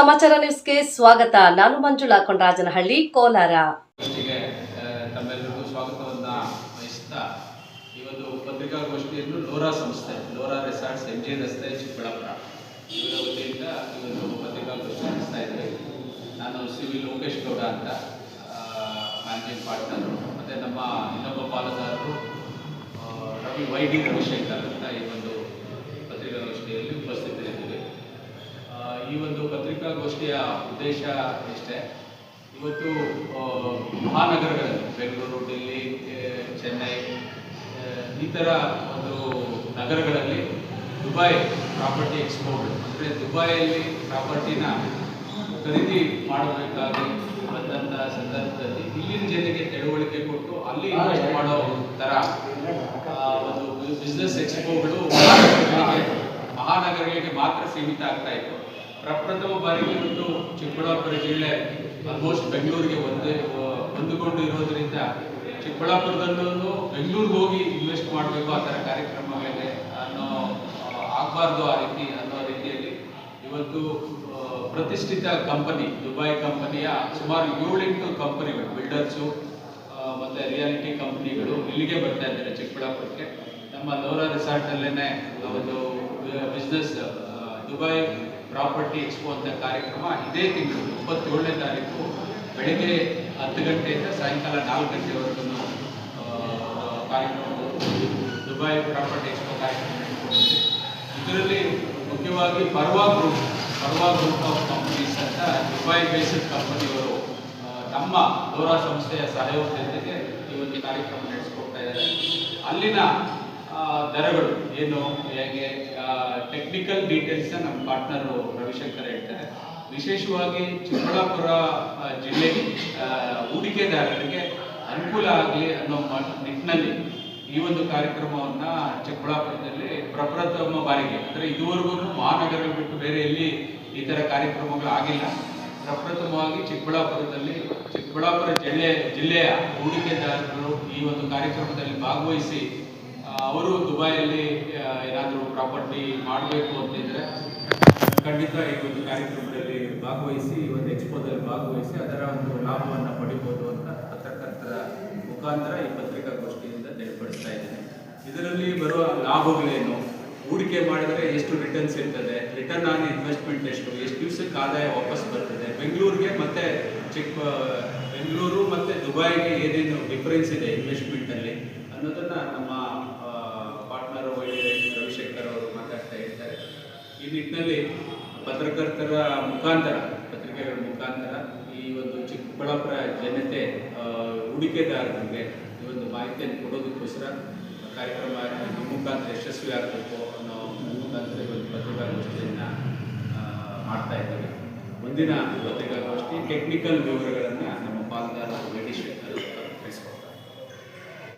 ಸಮಾಚಾರ ನ್ಯೂಸ್ಗೆ ಸ್ವಾಗತ. ನಾನು ಮಂಜುಳಾ ಕೊಂಡರಾಜನಹಳ್ಳಿ ಕೋಲಾರ. ತಮ್ಮೆಲ್ಲರಿಗೂ ಸ್ವಾಗತವನ್ನ ವಹಿಸ್ತಾ ಈ ಒಂದು ಪತ್ರಿಕಾಗೋಷ್ಠಿಯನ್ನು ಲೋರಾ ಸಂಸ್ಥೆ, ಲೋರಾ ರೆಸಾರ್ಟ್ಸ್ ಎಂ ಜಿ ರಸ್ತೆ, ಚಿಕ್ಕಬಳ್ಳಾಪುರ. ಇವರ ವತಿಯಿಂದ ಈ ಒಂದು ಪತ್ರಿಕಾಗೋಷ್ಠಿ ನಡೆಸ್ತಾ ಇದ್ದೀವಿ. ನಾನು ಸಿ ವಿ ಲೋಕೇಶ್ ಗೌಡ ಅಂತ ಮ್ಯಾನೇಜಿಂಗ್ ಪಾರ್ಟ್ನರು. ಮತ್ತು ನಮ್ಮ ಇನ್ನೊಬ್ಬ ಪಾಲುದಾರರು ರವಿ ವೈ ಡಿ ಅಂತ ಈ ಒಂದು ಪತ್ರಿಕಾಗೋಷ್ಠಿಯಲ್ಲಿ ಉಪಸ್ಥಿತರಿದ್ದೀವಿ. ಈ ಒಂದು ಪತ್ರಿಕಾಗೋಷ್ಠಿಯ ಉದ್ದೇಶ ಇಷ್ಟೇ. ಇವತ್ತು ಮಹಾನಗರಗಳಲ್ಲಿ, ಬೆಂಗಳೂರು, ಡೆಲ್ಲಿ ಚೆನ್ನೈ ಈ ಥರ ಒಂದು ನಗರಗಳಲ್ಲಿ ದುಬೈ ಪ್ರಾಪರ್ಟಿ ಎಕ್ಸ್ಪೋರ್ಟ್, ಅಂದರೆ ದುಬೈಯಲ್ಲಿ ಪ್ರಾಪರ್ಟಿನ ಖರೀದಿ ಮಾಡಬೇಕಾಗಿ ಬಂದಂಥ ಸಂದರ್ಭದಲ್ಲಿ ಇಲ್ಲಿನ ಜನರಿಗೆ ತಿಳುವಳಿಕೆ ಕೊಟ್ಟು ಅಲ್ಲಿ ಇನ್ವೆಸ್ಟ್ ಮಾಡೋ ಥರ ಒಂದು ಬಿಸ್ನೆಸ್ ಎಕ್ಸ್ಪೋಗಳು ಮಹಾನಗರಗಳಿಗೆ ಮಾತ್ರ ಸೀಮಿತ ಆಗ್ತಾ ಇತ್ತು. ಪ್ರಪ್ರಥಮ ಬಾರಿಗೆ ಇವತ್ತು ಚಿಕ್ಕಬಳ್ಳಾಪುರ ಜಿಲ್ಲೆ ಆಲ್ಮೋಸ್ಟ್ ಬೆಂಗಳೂರಿಗೆ ಒಂದೇ ಹೊಂದಿಕೊಂಡು ಇರೋದ್ರಿಂದ ಚಿಕ್ಕಬಳ್ಳಾಪುರದಲ್ಲೂ ಬೆಂಗಳೂರಿಗೆ ಹೋಗಿ ಇನ್ವೆಸ್ಟ್ ಮಾಡಬೇಕು ಆ ಥರ ಕಾರ್ಯಕ್ರಮಗಳಿಗೆ ಅನ್ನೋ ಆಗಬಾರ್ದು ಆ ರೀತಿ, ಅನ್ನೋ ರೀತಿಯಲ್ಲಿ ಇವತ್ತು ಪ್ರತಿಷ್ಠಿತ ಕಂಪನಿ ದುಬೈ ಕಂಪನಿಯ ಸುಮಾರು ಏಳೆಂಟು ಕಂಪನಿಗಳು ಬಿಲ್ಡರ್ಸು ಮತ್ತು ರಿಯಾಲಿಟಿ ಕಂಪನಿಗಳು ಇಲ್ಲಿಗೆ ಬರ್ತಾ ಇದ್ದಾರೆ ಚಿಕ್ಕಬಳ್ಳಾಪುರಕ್ಕೆ. ನಮ್ಮ ಲೋರಾ ರಿಸಾರ್ಟಲ್ಲೇ ಒಂದು ಬಿಸ್ನೆಸ್ ದುಬೈ ಪ್ರಾಪರ್ಟಿ ಎಕ್ಸ್ಪೋ ಅಂತ ಕಾರ್ಯಕ್ರಮ ಇದೇ ತಿಂಗಳು, ಇಪ್ಪತ್ತೇಳನೇ ತಾರೀಕು ಬೆಳಿಗ್ಗೆ ಹತ್ತು ಗಂಟೆಯಿಂದ ಸಾಯಂಕಾಲ ನಾಲ್ಕು ಗಂಟೆವರೆಗೂ ಕಾರ್ಯಕ್ರಮ ದುಬೈ ಪ್ರಾಪರ್ಟಿ ಎಕ್ಸ್ಪೋ ಕಾರ್ಯಕ್ರಮ ಇದರಲ್ಲಿ ಮುಖ್ಯವಾಗಿ Parva group Parva group of companies ಅಂತ ದುಬೈ ಬೇಸಡ್ ಕಂಪನಿಯವರು ತಮ್ಮ ಲೋರಾ ಸಂಸ್ಥೆಯ ಸಹಯೋಗದೊಂದಿಗೆ ಈ ಒಂದು ಕಾರ್ಯಕ್ರಮ ನಡೆಸ್ಕೊಡ್ತಾ ಇದ್ದಾರೆ. ಅಲ್ಲಿನ ದರಗಳು ಏನು, ಹೇಗೆ ಟೆಕ್ನಿಕಲ್ ಡೀಟೇಲ್ಸ್ನ ನಮ್ಮ ಪಾರ್ಟ್ನರು ರವಿಶಂಕರ್ ಹೇಳ್ತಾರೆ. ವಿಶೇಷವಾಗಿ ಚಿಕ್ಕಬಳ್ಳಾಪುರ ಜಿಲ್ಲೆಗೆ ಹೂಡಿಕೆದಾರರಿಗೆ ಅನುಕೂಲ ಆಗಲಿ ಅನ್ನೋ ನಿಟ್ಟಿನಲ್ಲಿ ಈ ಒಂದು ಕಾರ್ಯಕ್ರಮವನ್ನ ಚಿಕ್ಕಬಳ್ಳಾಪುರದಲ್ಲಿ ಪ್ರಪ್ರಥಮ ಬಾರಿಗೆ, ಅಂದರೆ ಇದುವರೆಗೂ ಮಹಾನಗರ ಬಿಟ್ಟು ಬೇರೆ ಎಲ್ಲಿ ಈ ಥರ ಕಾರ್ಯಕ್ರಮಗಳು ಆಗಿಲ್ಲ. ಪ್ರಪ್ರಥಮವಾಗಿ ಚಿಕ್ಕಬಳ್ಳಾಪುರದಲ್ಲಿ, ಚಿಕ್ಕಬಳ್ಳಾಪುರ ಜಿಲ್ಲೆ, ಜಿಲ್ಲೆಯ ಹೂಡಿಕೆದಾರರು ಈ ಒಂದು ಕಾರ್ಯಕ್ರಮದಲ್ಲಿ ಭಾಗವಹಿಸಿ ಅವರು ದುಬೈಯಲ್ಲಿ ಏನಾದರೂ ಪ್ರಾಪರ್ಟಿ ಮಾಡಬೇಕು ಅಂತಿದ್ರೆ ಖಂಡಿತ ಈ ಒಂದು ಕಾರ್ಯಕ್ರಮದಲ್ಲಿ ಭಾಗವಹಿಸಿ, ಈ ಒಂದು ಎಕ್ಸ್ಪೋದಲ್ಲಿ ಭಾಗವಹಿಸಿ ಅದರ ಒಂದು ಲಾಭವನ್ನು ಪಡಿಬೋದು ಅಂತ ಪತ್ರಕರ್ತರ ಮುಖಾಂತರ ಈ ಪತ್ರಿಕಾಗೋಷ್ಠಿಯಿಂದ ತಿಳಿಪಡಿಸ್ತಾ ಇದ್ದೇನೆ. ಇದರಲ್ಲಿ ಬರುವ ಲಾಭಗಳೇನು? ಹೂಡಿಕೆ ಮಾಡಿದರೆ ಎಷ್ಟು ರಿಟರ್ನ್ಸ್ ಇರ್ತದೆ? ರಿಟರ್ನ್ ಆನ್ ಇನ್ವೆಸ್ಟ್ಮೆಂಟ್ ಎಷ್ಟು? ಎಷ್ಟು ದಿವಸಕ್ಕೆ ಆದಾಯ ವಾಪಸ್ ಬರ್ತದೆ? ಬೆಂಗಳೂರಿಗೆ ಮತ್ತೆ ಚಿಕ್ಕ ಬೆಂಗಳೂರು ಮತ್ತೆ ದುಬೈಗೆ ಏನೇನು ಡಿಫರೆನ್ಸ್ ಇದೆ ಇನ್ವೆಸ್ಟ್ಮೆಂಟಲ್ಲಿ ಅನ್ನೋದನ್ನ ನಮ್ಮ ಪಾರ್ಟ್ನರ್ ರವಿಶಂಕರ್ ಅವರು ಮಾತಾಡ್ತಾ ಇರ್ತಾರೆ ಈ ನಿಟ್ಟಿನಲ್ಲಿ ಪತ್ರಕರ್ತರ ಮುಖಾಂತರ, ಪತ್ರಿಕೆಗಳ ಮುಖಾಂತರ ಈ ಒಂದು ಚಿಕ್ಕಬಳ್ಳಾಪುರ ಜನತೆ ಹೂಡಿಕೆದಾರರಿಗೆ ಈ ಒಂದು ಮಾಹಿತಿಯನ್ನು ಕೊಡೋದಕ್ಕೋಸ್ಕರ ಕಾರ್ಯಕ್ರಮ ಮುಖಾಂತರ ಯಶಸ್ವಿ ಆಗಬೇಕು ಅನ್ನೋ ಮುಖಾಂತರ ಒಂದು ಪತ್ರಿಕಾಗೋಷ್ಠಿಯನ್ನು ಮಾಡ್ತಾ ಇದ್ದೇವೆ. ಮುಂದಿನ ಪತ್ರಿಕಾಗೋಷ್ಠಿ ಟೆಕ್ನಿಕಲ್ ವಿವರಗಳನ್ನು